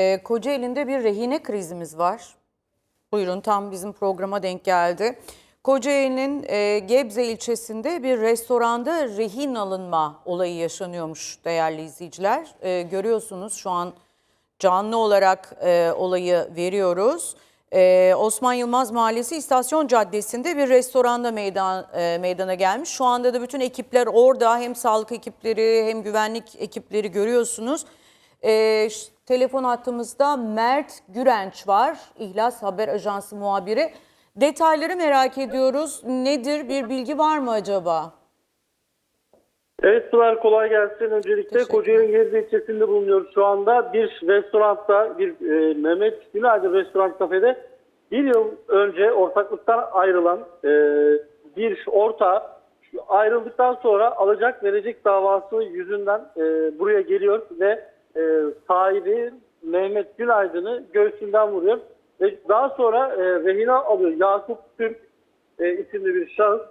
Ee, Kocaeli'nde bir rehine krizimiz var. Buyurun tam bizim programa denk geldi. Kocaeli'nin e, Gebze ilçesinde bir restoranda rehin alınma olayı yaşanıyormuş değerli izleyiciler. E, görüyorsunuz şu an canlı olarak e, olayı veriyoruz. Osman Yılmaz Mahallesi İstasyon Caddesi'nde bir restoranda meydan, meydana gelmiş. Şu anda da bütün ekipler orada hem sağlık ekipleri hem güvenlik ekipleri görüyorsunuz. E, telefon hattımızda Mert Gürenç var, İhlas Haber Ajansı muhabiri. Detayları merak ediyoruz. Nedir bir bilgi var mı acaba? Evet Pınar kolay gelsin. Öncelikle Kocaeli Gebze ilçesinde bulunuyoruz şu anda. Bir restoranda, bir e, Mehmet Günaydın Restoran Kafede bir yıl önce ortaklıktan ayrılan e, bir orta ayrıldıktan sonra alacak verecek davası yüzünden e, buraya geliyor ve e, sahibi Mehmet Günaydın'ı göğsünden vuruyor. Ve daha sonra e, rehine alıyor. Yakup Türk e, isimli bir şahıs.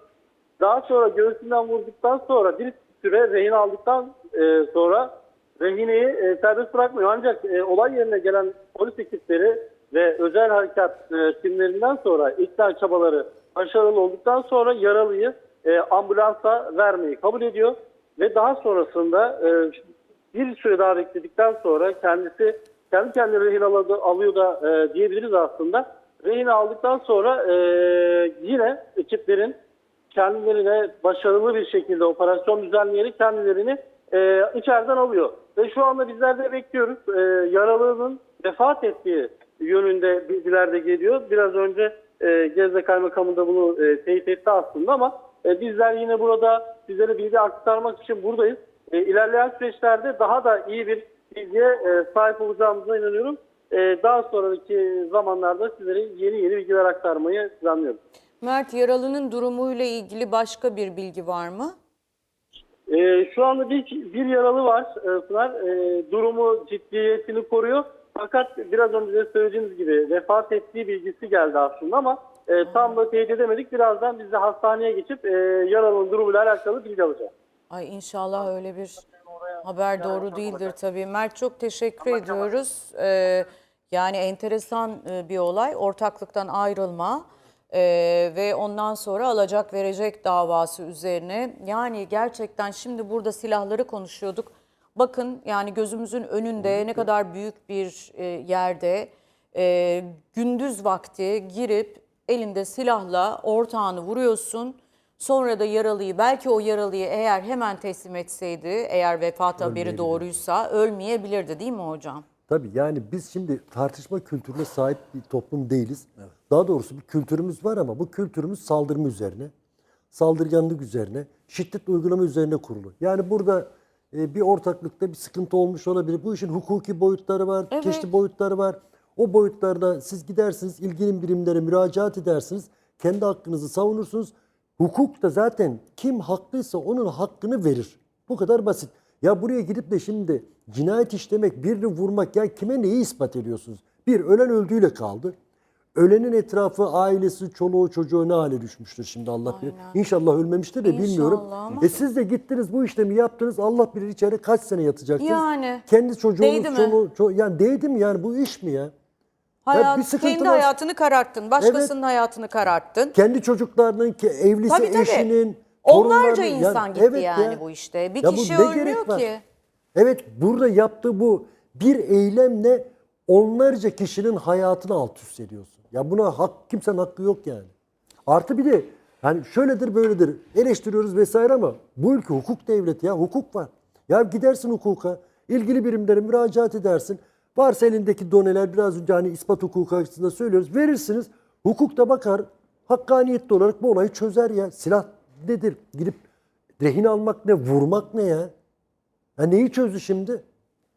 Daha sonra göğsünden vurduktan sonra bir süre rehin aldıktan e, sonra rehineyi e, serbest bırakmıyor. Ancak e, olay yerine gelen polis ekipleri ve özel harekat e, timlerinden sonra ikna çabaları başarılı olduktan sonra yaralıyı e, ambulansa vermeyi kabul ediyor. Ve daha sonrasında e, bir süre daha bekledikten sonra kendisi kendi kendine rehin alıyordu, alıyor da e, diyebiliriz aslında. Rehin aldıktan sonra e, yine ekiplerin kendilerine başarılı bir şekilde operasyon düzenleyerek kendilerini e, içeriden alıyor. Ve şu anda bizler de bekliyoruz. E, yaralının vefat ettiği yönünde bilgiler de geliyor. Biraz önce e, Gezde Kaymakamı da bunu e, teyit etti aslında ama e, bizler yine burada sizlere bilgi aktarmak için buradayız. E, ilerleyen süreçlerde daha da iyi bir bilgiye e, sahip olacağımıza inanıyorum. E, daha sonraki zamanlarda sizlere yeni yeni bilgiler aktarmayı planlıyorum. Mert yaralının durumuyla ilgili başka bir bilgi var mı? Ee, şu anda bir, bir yaralı var e, Pınar. Ee, durumu ciddiyetini koruyor. Fakat biraz önce de söylediğimiz gibi vefat ettiği bilgisi geldi aslında ama e, tam da teyit edemedik. Birazdan biz de hastaneye geçip e, yaralının durumuyla alakalı bilgi alacağız. Ay inşallah öyle bir haber doğru değildir tabii. Mert çok teşekkür ediyoruz. Ee, yani enteresan e, bir olay. Ortaklıktan ayrılma e, ve ondan sonra alacak verecek davası üzerine. Yani gerçekten şimdi burada silahları konuşuyorduk. Bakın yani gözümüzün önünde ne kadar büyük bir e, yerde e, gündüz vakti girip elinde silahla ortağını vuruyorsun. Sonra da yaralıyı belki o yaralıyı eğer hemen teslim etseydi eğer vefat haberi doğruysa ölmeyebilirdi değil mi hocam? Tabii yani biz şimdi tartışma kültürüne sahip bir toplum değiliz. Daha doğrusu bir kültürümüz var ama bu kültürümüz saldırma üzerine, saldırganlık üzerine, şiddet uygulama üzerine kurulu. Yani burada e, bir ortaklıkta bir sıkıntı olmuş olabilir. Bu işin hukuki boyutları var, Evet. çeşitli boyutları var. O boyutlarda siz gidersiniz, ilgili birimlere müracaat edersiniz, kendi hakkınızı savunursunuz. Hukuk da zaten kim haklıysa onun hakkını verir. Bu kadar basit. Ya buraya gidip de şimdi cinayet işlemek, birini vurmak ya kime neyi ispat ediyorsunuz? Bir, ölen öldüğüyle kaldı. Ölenin etrafı, ailesi, çoluğu, çocuğu ne hale düşmüştür şimdi Allah bilir. İnşallah ölmemiştir de bilmiyorum. Ama- E siz de gittiniz bu işlemi yaptınız. Allah bilir içeri kaç sene yatacaksınız. Yani. Kendi çocuğunuz, Değdi mi? çoluğu, ço- yani değdi mi yani bu iş mi ya? Hayat, sıkıntı kendi var. hayatını kararttın, başkasının hayatını kararttın. Kendi çocuklarının, ki evlisi, Tabii tabii. eşinin, Onlarca torunlarının- insan Yani gitti evet yani ya. bu işte. Bir Ya bu kişi ne ölmüyor gerek var? ki. Evet burada yaptığı bu bir eylemle onlarca kişinin hayatını alt üst ediyorsun. Ya buna hak kimsenin hakkı yok yani. Artı bir de hani şöyledir böyledir eleştiriyoruz vesaire ama bu ülke hukuk devleti ya hukuk var. Ya gidersin hukuka ilgili birimlere müracaat edersin. Varsa elindeki doneler biraz önce hani ispat hukuku açısından söylüyoruz verirsiniz. Hukuk da bakar hakkaniyetli olarak bu olayı çözer ya. Silah nedir? Gidip rehin almak ne? Vurmak ne ya? Ya neyi çözdü şimdi?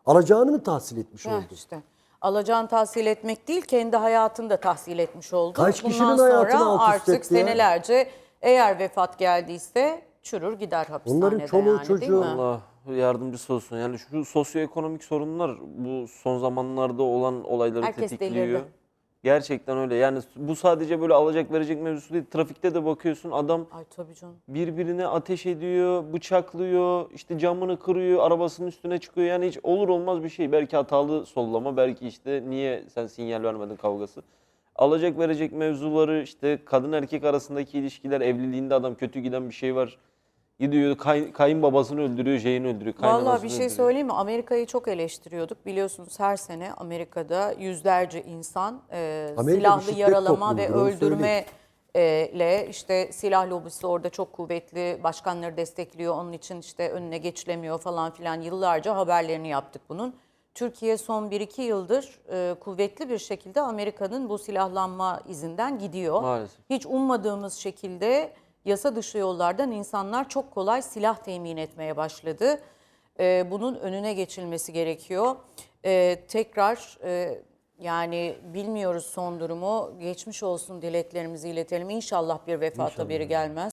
Alacağını mı tahsil etmiş oldu? işte. Alacağını tahsil etmek değil, kendi hayatını da tahsil etmiş oldu. Kaç Bundan kişinin sonra hayatını alt üst artık etti ya? senelerce eğer vefat geldiyse çürür gider hapishanede Onların çoluğu, yani, değil çocuğu- mi? Allah yardımcısı olsun. Yani şu sosyoekonomik sorunlar bu son zamanlarda olan olayları Herkes tetikliyor. delirdi. Gerçekten öyle. Yani bu sadece böyle alacak verecek mevzusu değil. Trafikte de bakıyorsun adam Ay tabii canım. birbirine ateş ediyor, bıçaklıyor, işte camını kırıyor, arabasının üstüne çıkıyor. Yani hiç olur olmaz bir şey. Belki hatalı sollama, belki işte niye sen sinyal vermedin kavgası. Alacak verecek mevzuları, işte kadın erkek arasındaki ilişkiler, evliliğinde adam kötü giden bir şey var. Gidiyor kay, kayınbabasını öldürüyor, şeyini öldürüyor, Vallahi kaynanasını bir şey öldürüyor. söyleyeyim mi? Amerika'yı çok eleştiriyorduk. Biliyorsunuz her sene Amerika'da yüzlerce insan e, Amerika bir silahlı şiddet yaralama ve onu öldürme e, ile işte silah lobisi orada çok kuvvetli başkanları destekliyor. Onun için işte önüne geçilemiyor falan filan yıllarca haberlerini yaptık bunun. Türkiye son 1-2 yıldır e, kuvvetli bir şekilde Amerika'nın bu silahlanma izinden gidiyor. Maalesef. Hiç ummadığımız şekilde yasa dışı yollardan insanlar çok kolay silah temin etmeye başladı. Ee, bunun önüne geçilmesi gerekiyor. Ee, tekrar e, yani bilmiyoruz son durumu. Geçmiş olsun dileklerimizi iletelim. İnşallah bir vefat haberi gelmez.